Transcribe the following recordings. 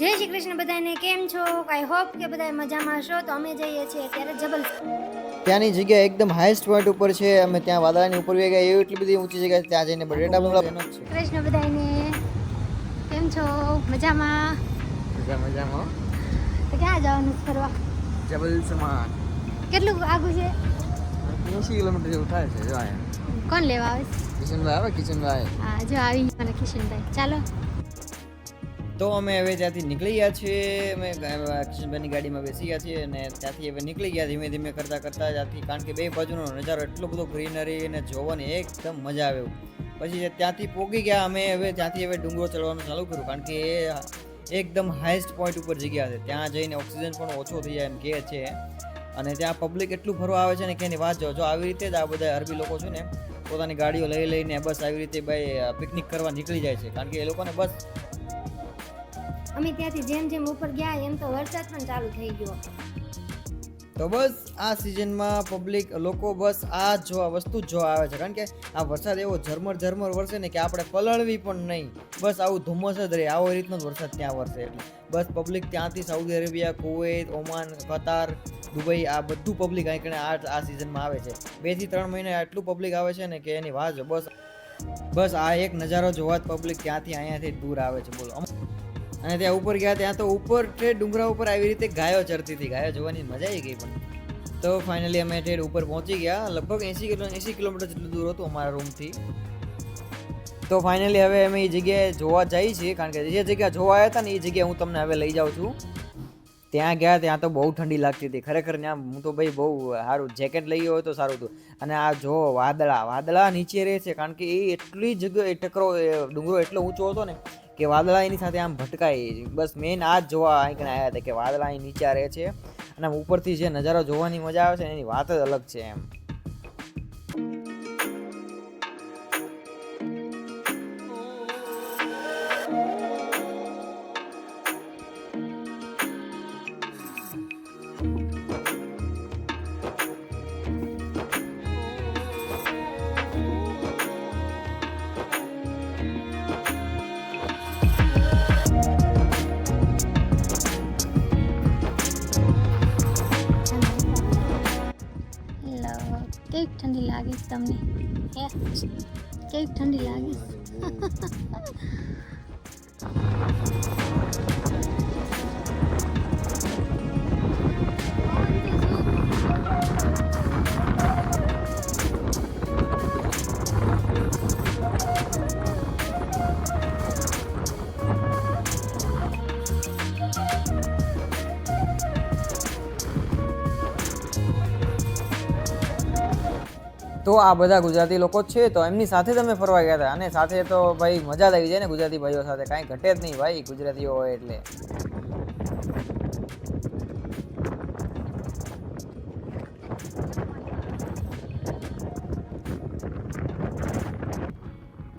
જય શ્રી કૃષ્ણ બધાને કેમ છો? આઈ હોપ કે બધા મજામાં છો તો અમે જઈએ છીએ અત્યારે જબલ ત્યાંની જગ્યા એકદમ હાઈસ્ટ પોઈન્ટ ઉપર છે. અમે ત્યાં વાદળાની ઉપર ગયા. એવી એટલી બધી ઊંચી જગ્યા છે. ત્યાં જઈને બટેટા એનો છે. કૃષ્ણ બધાને કેમ છો? મજામાં? મજા મજામાં. તો ક્યાં જવાનું છે ફરવા? જબલ સમાન. કેટલું આગું છે? એંસી કિલોમીટર જેવું થાય છે જો આયા કોણ લેવા આવે કિશનભાઈ આવે કિશનભાઈ. હા જો આવી મને કિશનભાઈ. ચાલો. તો અમે હવે ત્યાંથી નીકળી ગયા છીએ. અમે કિશનભાઈની ગાડીમાં બેસી ગયા છીએ અને ત્યાંથી હવે નીકળી ગયા ધીમે ધીમે કરતાં કરતાં ત્યાંથી, કારણ કે બે બાજુનો નજારો એટલો બધો ગ્રીનરી અને જોવાની એકદમ મજા આવે પછી ત્યાંથી પોગી ગયા અમે હવે ત્યાંથી હવે ડુંગરો ચડવાનું ચાલુ કર્યું, કારણ કે એ, એકદમ હાઈએસ્ટ પોઈન્ટ ઉપર જગ્યા છે ત્યાં જઈને ઓક્સિજન પણ ઓછો થઈ જાય એમ કહે છે. અને ત્યાં પબ્લિક એટલું ફરવા આવે છે ને કે એની વાત જો જો આવી રીતે જ આ બધા અરબી લોકો છે ને પોતાની ગાડીઓ લઈ લઈને બસ આવી રીતે ભાઈ પિકનિક કરવા નીકળી જાય છે. કારણ કે એ લોકોને બસ અમે ત્યાંથી જેમ જેમ ઉપર ગયા, એમ તો વરસાદ પણ ચાલુ થઈ ગયો. તો બસ આ સિઝનમાં પબ્લિક, લોકો બસ આ જોવા, વસ્તુ જ જોવા આવે છે. કારણ કે આ વરસાદ એવો ઝરમર ઝરમર વરસે ને કે આપણે પલળવી પણ નહીં. બસ આવું ધુમ્મસ જ રહે. આવો રીતનો જ વરસાદ ત્યાં વરસે એટલે. બસ પબ્લિક ત્યાંથી Saudi Arabia Kuwait Oman Qatar Dubai આ બધું પબ્લિક અહીં કણે આ આ સિઝનમાં આવે છે. બેથી ત્રણ મહિને આટલું પબ્લિક આવે છે ને કે એની વાત બસ બસ આ એક નજારો જોવા જ પબ્લિક ત્યાંથી અહીંયાથી દૂર આવે છે. બોલો. અને ત્યાં ઉપર ગયા, ત્યાં તો ઉપર તે ડુંગરા ઉપર આવી રીતે ગાયો ચરતી હતી ગાયો જોવાની મજા આવી ગઈ પણ. તો ફાઇનલી અમે ઠેઠ ઉપર પહોંચી ગયા, લગભગ એંસી કિલો એંસી કિલોમીટર જેટલું દૂર હતું અમારા રૂમથી તો ફાઇનલી હવે અમે એ જગ્યાએ જોવા જઈએ છીએ, કારણ કે જે જગ્યા જોવા આવ્યા હતા ને એ જગ્યાએ હું તમને હવે લઈ જાઉં છું. ત્યાં ગયા, ત્યાં તો બહુ ઠંડી લાગતી હતી. ખરેખર ત્યાં હું તો ભાઈ બહુ સારું જેકેટ લઈ હોય તો સારું હતું. અને આ જો વાદળા વાદળા નીચે રહે છે, કારણ કે એ એટલી જગ્યાએ ટકરો ડુંગરો એટલો ઊંચો હતો ને કે વાદળા એની સાથે આમ ભટકાય બસ મેઇન આ જ જોવા અહીં આવ્યા હતા કે વાદળા અહીં નીચે રહે છે. અને ઉપરથી જે નજારો જોવાની મજા આવે છે એની વાત જ અલગ છે એમ. કેવી ઠંડી લાગે તમને? હે? કેવી ઠંડી લાગી? તો આ બધા ગુજરાતી લોકો છે. તો એમની સાથે તમે ફરવા ગયા હતા. અને સાથે તો ભાઈ મજા જ આવી જાય ને ગુજરાતી ભાઈઓ સાથે. કાંઈ ઘટે જ નહીં ભાઈ ગુજરાતીઓ હોય એટલે.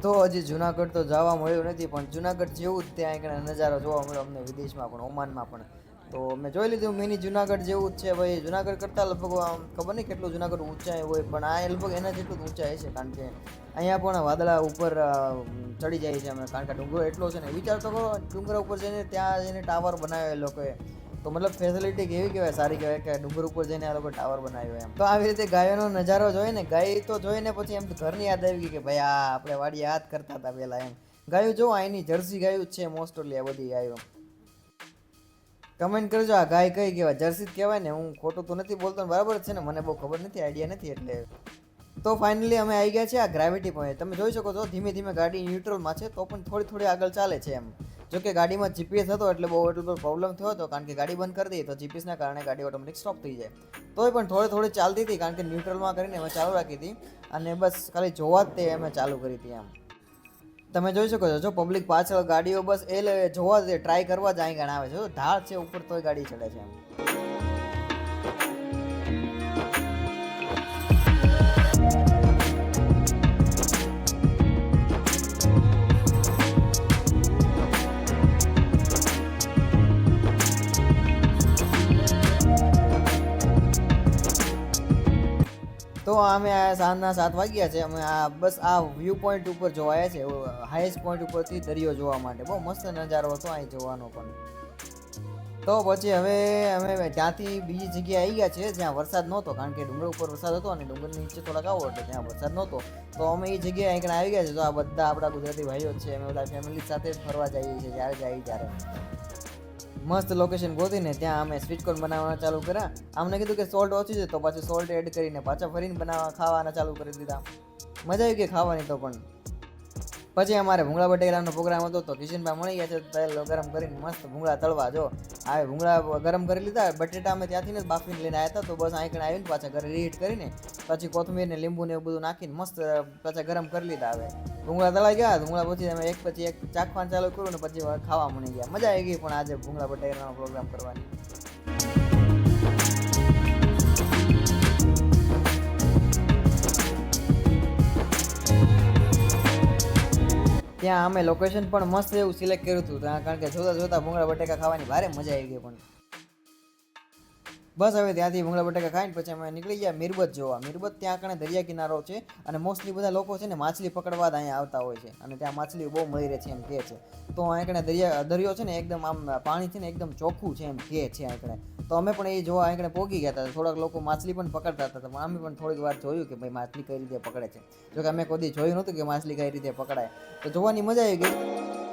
તો હજી જુનાગઢ તો જવા મળ્યું નથી, પણ જુનાગઢ જેવું જ ત્યાં આગળ નજારો જોવા મળ્યો અમને વિદેશમાં પણ, ઓમાનમાં પણ. તો મેં જોઈ લીધું મિની જુનાગઢ જેવું જ છે. ભાઈ જુનાગઢ કરતાં લગભગ આમ ખબર નહીં કેટલું જુનાગઢ ઊંચાઈ હોય, પણ આ લગભગ એના જેટલું ઊંચાઈ છે કારણ કે અહીંયા પણ વાદળા ઉપર ચડી જાય છે અમે કારણ કે ડુંગરો એટલો છે ને, વિચાર તો કરો, ડુંગરા ઉપર જઈને ત્યાં જઈને ટાવર બનાવ્યો એ લોકોએ. તો મતલબ ફેસિલિટી કેવી કહેવાય? સારી કહેવાય કે ડુંગર ઉપર જઈને આ લોકો ટાવર બનાવ્યો એમ. તો આવી રીતે ગાયોનો નજારો જોઈએ ને, ગાય તો જોઈને પછી એમ ઘરની યાદ આવી ગઈ કે ભાઈ આ આપણે વાડી યાદ કરતા હતા પહેલાં એમ. ગાયું જો અહીંની જર્સી ગાયું જ છે મોસ્ટ ઓફલી આ બધી ગાયો. કમેન્ટ કરજો. આ ગાય કઈ કહેવાય જર્સી જ કહેવાય ને, હું ખોટું તો નથી બોલતો બરાબર છે ને, મને બહુ ખબર નથી આઈડિયા નથી એટલે. તો ફાઇનલી અમે આવી ગયા છે આ ગ્રેવિટી પોઈન્ટ તમે જોઈ શકો છો, ધીમે ધીમે ગાડી ન્યુટ્રલમાં છે, તો પણ થોડી થોડી આગળ ચાલે છે એમ. જો કે ગાડીમાં જીપીએસ હતો એટલે બહુ એટલો પ્રોબ્લેમ થયો હતો, કારણ કે ગાડી બંધ કરી દઈએ તો જીપીએસના કારણે ગાડી ઓટોમેટિક સ્ટોપ થઈ જાય. તોય પણ થોડી થોડી ચાલતી હતી, કારણ કે ન્યુટ્રલમાં કરીને અમે ચાલુ રાખી હતી. અને બસ ખાલી જોવા જ તે અમે ચાલુ કરી હતી એમ. તમે જોઈ શકો છો, જો પબ્લિક પાછળ ગાડીઓ બસ એ જોવા દે ટ્રાય કરવા જ અહીં ગણ આવે છે. ઢાળ છે ઉપર તોય ગાડી ચડે છે એમ. અમે સાંજના સાત વાગ્યા છે. અમે આ બસ આ વ્યૂ પોઈન્ટ ઉપર જોવાયા છે. હાઈએસ્ટ પોઈન્ટ ઉપરથી દરિયો જોવા માટે. બહુ મસ્ત નજારો હતો અહીં જોવાનો પણ. તો પછી હવે અમે ત્યાંથી બીજી જગ્યાએ આવી ગયા છે, જ્યાં વરસાદ નહોતો, કારણ કે ડુંગર ઉપર વરસાદ હતો અને ડુંગરની નીચે થોડાક આવો એટલે ત્યાં વરસાદ નહોતો. તો અમે એ જગ્યાએ અહીં આવી ગયા છે. તો આ બધા આપણા ગુજરાતી ભાઈઓ છે. અમે બધા ફેમિલી સાથે જ ફરવા જઈએ છીએ, જ્યારે જઈએ ત્યારે. મસ્ત લોકેશન ગોતીને ત્યાં અમે સ્વીટ કોર્ન બનાવવાના ચાલુ કર્યા. અમને કીધું કે સોલ્ટ ઓછું છે, તો પાછું સોલ્ટ એડ કરીને પાછા ફરીને બનાવવા, ખાવાના ચાલુ કરી દીધા. મજા આવી ગઈ ખાવાની તો પણ. પછી અમારે ભૂંગળા બટેકાનો પ્રોગ્રામ હતો, તો કિશનભાઈ મળી ગયા છે તેલ ગરમ કરીને મસ્ત ભૂંગળા તળવા, જો. આ ભૂંગળા ગરમ કરી લીધા, બટેટા અમે ત્યાંથી ને બાફીને લઈને આવ્યા હતા, તો બસ અહીં આવીને પાછા ઘરે રીહીટ કરીને પછી કોથમીર ને લીંબુ ને એવું બધું નાખીને મસ્ત પાછા ગરમ કરી લીધા હવે. ભૂંગળા તળાઈ ગયા, ભૂંગળા પછી અમે એક પછી એક ચાખવાનું ચાલુ કર્યું ને પછી ખાવા મળી ગયા. મજા આવી ગઈ પણ આજે ભૂંગળા બટેકાનો પ્રોગ્રામ કરવાની. ત્યાં અમે લોકેશન પણ મસ્ત એવું સિલેક્ટ કર્યું હતું. કારણ કે જોતા જોતા ભૂંગળા બટેકા ખાવાની ભારે મજા આવી ગઈ પણ. બસ હવે ત્યાંથી ભૂંગળા બટાકા ખાઈને પછી અમે નીકળી ગયા મીરબત જોવા. મીરબત ત્યાં કણે દરિયા કિનારો છે અને મોસ્ટલી બધા લોકો છે ને માછલી પકડવા જ અહીંયા આવતા હોય છે અને ત્યાં માછલી બહુ મળી રહે છે એમ કહે છે. તો અહીં કણે દરિયા, દરિયો છે ને એકદમ આમ પાણી છે ને એકદમ ચોખ્ખું છે એમ કહે છે અહીં તો અમે પણ એ જોવા આંકડે પોગી ગયા હતા. થોડાક લોકો માછલી પણ પકડતા હતા પણ અમે પણ થોડીક વાર જોયું કે ભાઈ માછલી કઈ રીતે પકડે છે. જોકે અમે કોઈ જોયું નહોતું કે માછલી કઈ રીતે પકડાય. તો જોવાની મજા આવી ગઈ.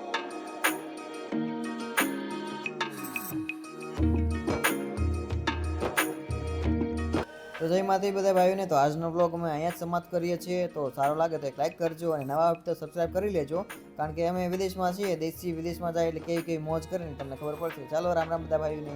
તો જય માતા બધા ભાઈઓને, તો આજનો બ્લોગ અમે અહીંયા જ સમાપ્ત કરીએ છીએ. તો સારો લાગે તો એક લાઇક કરજો અને નવા વખતે તો સબસ્ક્રાઈબ કરી લેજો. કારણ કે અમે વિદેશમાં છીએ, દેશી વિદેશમાં જાય એટલે કેવી કેવી મોજ કરીને તમને ખબર પડશે. ચાલો રામ રામ બધા ભાઈઓને.